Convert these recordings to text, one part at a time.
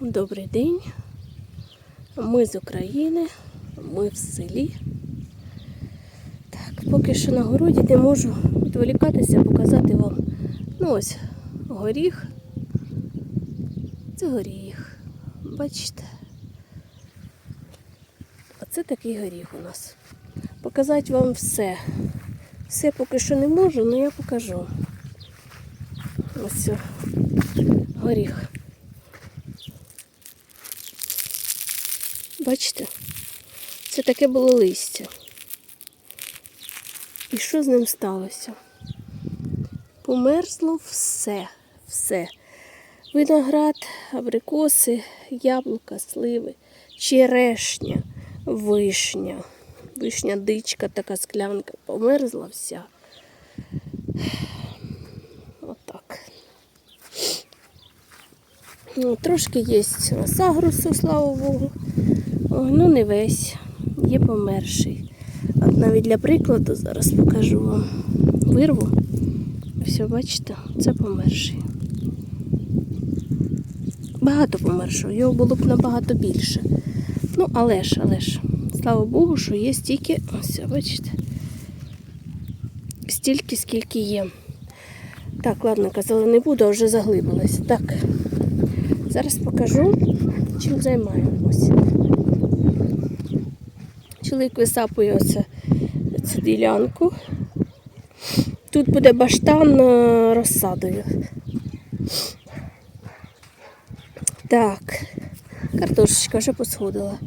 Добрий день. Ми з України, ми в селі. Так, поки що на городі не можу відволікатися, показати вам. Ну ось горіх. Це горіх. Бачите? Оце такий горіх у нас. Показати вам все. Все поки що не можу, але я покажу. Ось горіх. Бачите? Це таке було листя. І що з ним сталося? Померзло все, все. Виноград, абрикоси, яблука, сливи, черешня, вишня. Вишня дичка, така склянка, померзла вся. Отак. Ну, трошки є сагрусу, слава Богу. Ну не весь, є померший. От навіть для прикладу зараз покажу вам. Вирву. Все, бачите, це померший. Багато помершого, його було б набагато більше. Ну, але ж, але ж, слава Богу, що є стільки, ось, бачите, стільки, скільки є. Так, ладно, казала, не буду, а вже заглибилась. Так, зараз покажу, чим займаємося. Чоловік висапує оце, цю ділянку. Тут буде баштан е, розсадою. Так, картошечка вже посходила.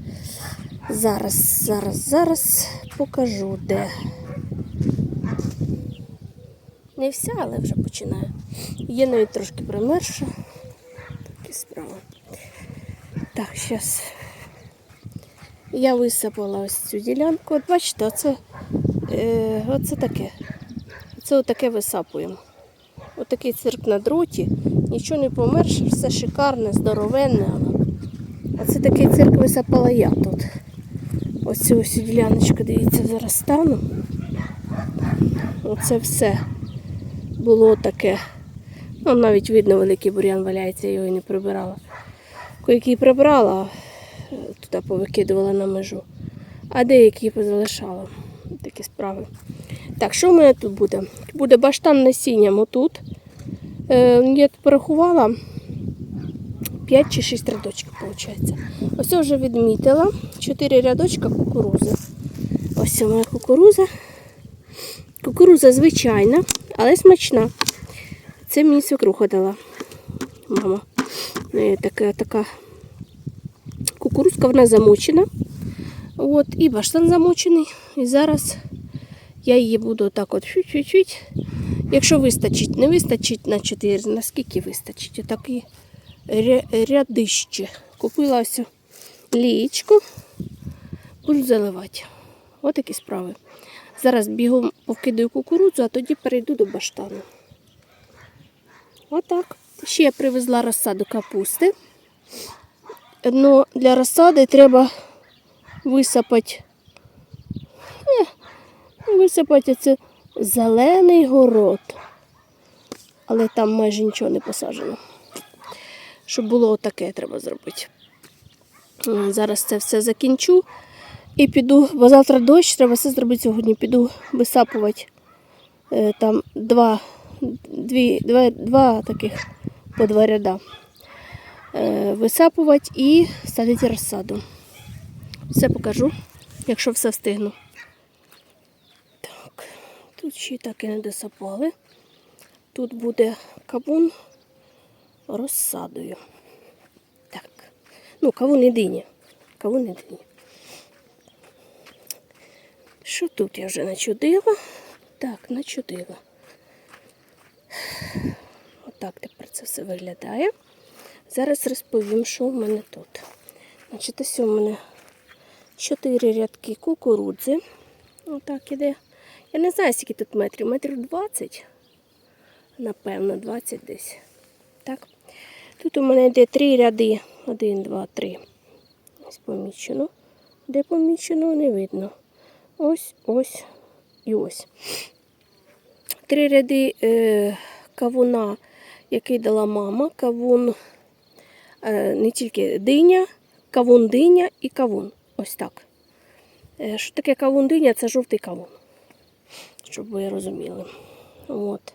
Зараз, зараз, зараз покажу де. Не вся, але вже починаю. Є навіть трошки примерша. Такі справи. Так, зараз. Я висипала ось цю ділянку. От бачите, оце, е, оце таке. Це отаке висапуємо. Отакий цирк на дроті. Нічого не померше, все шикарне, здоровенне. воно. Оце такий цирк висипала я тут. Ось цю ось діляночку, дивіться, зараз стану. Оце все було таке. Ну, навіть видно, великий бур'ян валяється, я його і не прибирала. Кое-який прибрала, туди повикидувала на межу, а деякі позалишала. Такі справи. Так, що в мене тут буде? Буде баштан насінням отут. Е, я тут порахувала 5 чи 6 рядочків, виходить. Ось вже відмітила 4 рядочка кукурузи. Ось моя кукуруза. Кукуруза звичайна, але смачна. Це мені свекруха дала. Мама. Неї така, така кукурузка, вона замочена. От, і баштан замочений. І зараз я її буду так от чуть-чуть. Якщо вистачить, не вистачить на 4, наскільки вистачить? Отакі ря- рядище. Купила ось лієчку, буду заливати. Ось такі справи. Зараз бігом повкидаю кукурудзу, а тоді перейду до баштану. Отак. Ще я привезла розсаду капусти. Ну, для розсади треба висипати. Е, висипати це зелений город. Але там майже нічого не посаджено. Щоб було отаке, треба зробити. Зараз це все закінчу і піду, бо завтра дощ, треба все зробити сьогодні. Піду висапувати е, там два, дві, два, два таких по два ряда. Е, висапувати і садити розсаду. Все покажу, якщо все встигну. Так, тут ще й так і не досапали. Тут буде кавун розсадою. Так. Ну, кавун і диня. Кавун і диня. Що тут я вже начудила? Так, начудила. Отак тепер це все виглядає. Зараз розповім, що в мене тут. Значить, ось у мене чотири рядки кукурудзи. Отак іде. Я не знаю, скільки тут метрів. Метрів 20. Напевно, 20 десь. Так. Тут у мене йде три ряди. Один, два, три. Ось помічено. Де помічено, не видно. Ось, ось і ось. Три ряди е, кавуна, який дала мама. Кавун е, не тільки диня, кавун диня і кавун. Ось так. Е, Що таке кавун диня? Це жовтий кавун. Щоб ви розуміли. От.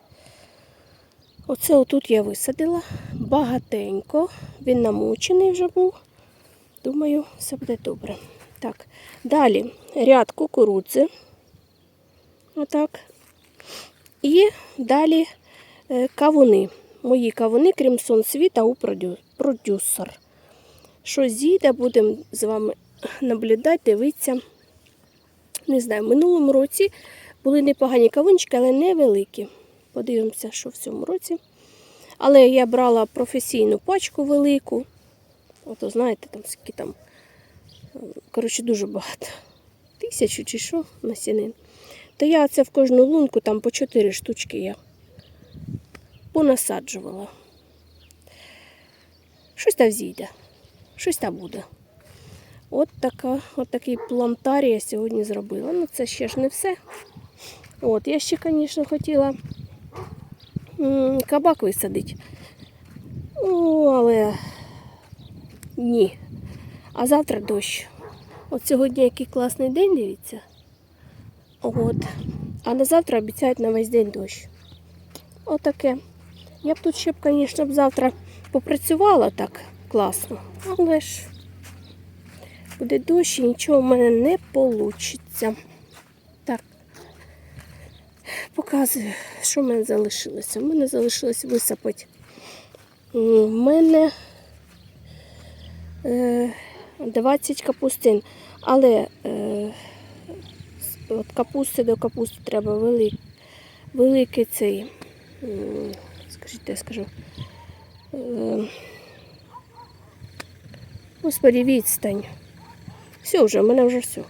Оце отут я висадила багатенько. Він намучений вже був. Думаю, все буде добре. Так, далі ряд кукурудзи. Отак. І далі е, кавуни. Мої кавуни, Крімсон Світа у продюсер. Що зійде, будемо з вами наблюдати, дивитися. Не знаю, в минулому році були непогані кавунчики, але невеликі. Подивимося, що в цьому році. Але я брала професійну пачку велику. Ото знаєте, там скільки там. Коротше, дуже багато. Тисячу чи що насінин. То я це в кожну лунку там по 4 штучки я понасаджувала. Щось там зійде, щось там буде. От така, от такий плантарій я сьогодні зробила. Ну, це ще ж не все. От, я ще, звісно, хотіла кабак висадити. Ну, але ні. А завтра дощ. От сьогодні який класний день, дивіться. От. А на завтра обіцяють на весь день дощ. Отаке. Я б тут ще б, звісно, завтра попрацювала так класно. Але ж буде дощ і нічого в мене не вийде. Так. Показую, що в мене залишилося. У мене залишилось висипати. У мене е, 20 капустин. Але е, з- от капусти до капусти треба велик, великий цей, скажіть, скажу. Е, Господи, відстань. Все вже, в мене вже все.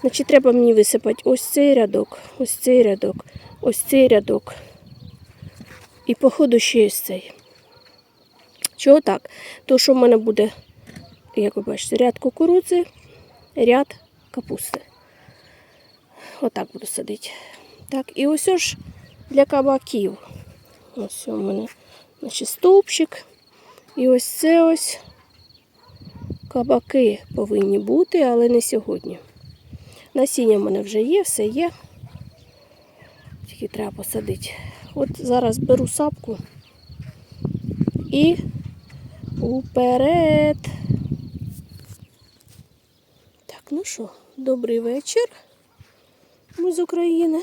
Значить, треба мені висипати ось цей рядок, ось цей рядок, ось цей рядок. І походу ще ось цей. Чого так? То, що в мене буде, як ви бачите, ряд кукурудзи, ряд капусти. Отак буду садити. Так, і ось ж для кабаків. Ось у мене значить, стовпчик. І ось це ось кабаки повинні бути, але не сьогодні. Насіння в мене вже є, все є. Тільки треба посадити. От зараз беру сапку і уперед. Так, ну що, добрий вечір. Ми з України.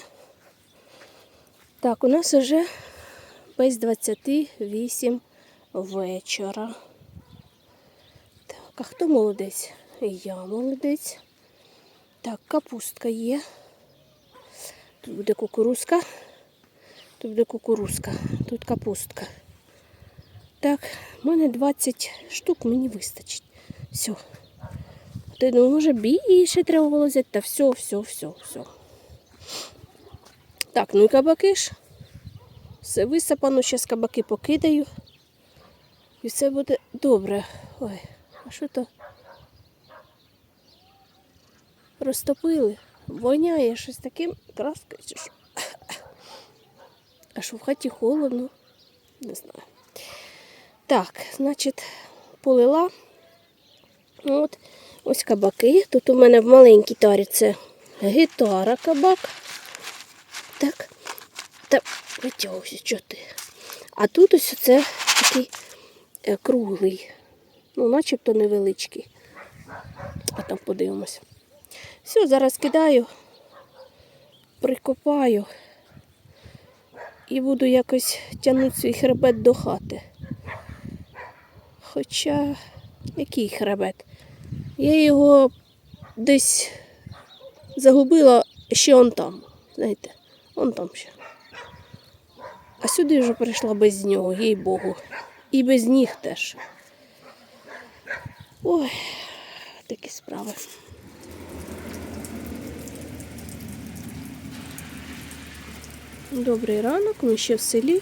Так, у нас вже без 28 вечора. Так, а хто молодець? Я молодець. Так, капустка є. Тут буде кукурузка. Тут буде кукурузка, тут капустка. Так, в мене 20 штук мені вистачить. Все. Ти ну, може більше треба було взяти, та все, все, все, все. Так, ну і кабаки ж. Все висипано, зараз кабаки покидаю. І все буде добре. Ой, а що то? Розтопили. Воняє щось таким краскою. А що в хаті холодно? Не знаю. Так, значить, полила. От, ось кабаки. Тут у мене в маленькій тарі це гітара кабак. Так. Та витягуйся, що ти. А тут ось це такий е, круглий. Ну, начебто невеличкий. А там подивимось. Все, зараз кидаю, прикопаю і буду якось тягнути свій хребет до хати. Хоча, який хребет? Я його десь загубила ще он там. Знаєте, он там ще. А сюди вже прийшла без нього, їй Богу. І без ніг теж. Ой, такі справи. Добрий ранок, ми ще в селі.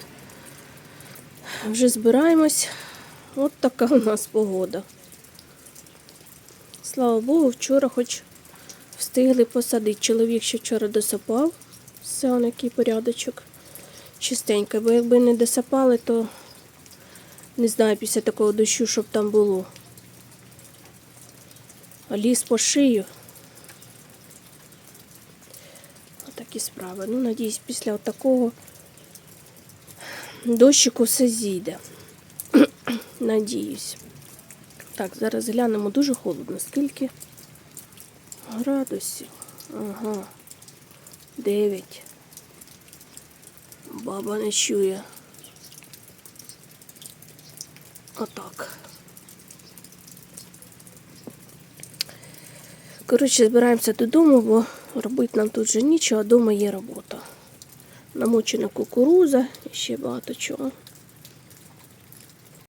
Вже збираємось. От така у нас погода. Слава Богу, вчора хоч встигли посадити. Чоловік ще вчора досипав. Все, он який порядочок. Чистенько, бо якби не досапали, то не знаю після такого дощу, щоб там було. А ліс по шию. Отакі справи. Ну, надіюсь, після такого дощику все зійде. Надіюсь. Так, зараз глянемо дуже холодно. Скільки градусів? Ага. Дев'ять. Баба не чує. Отак. Коротше, збираємося додому, бо робити нам тут вже нічого, а вдома є робота. Намочена кукуруза і ще багато чого.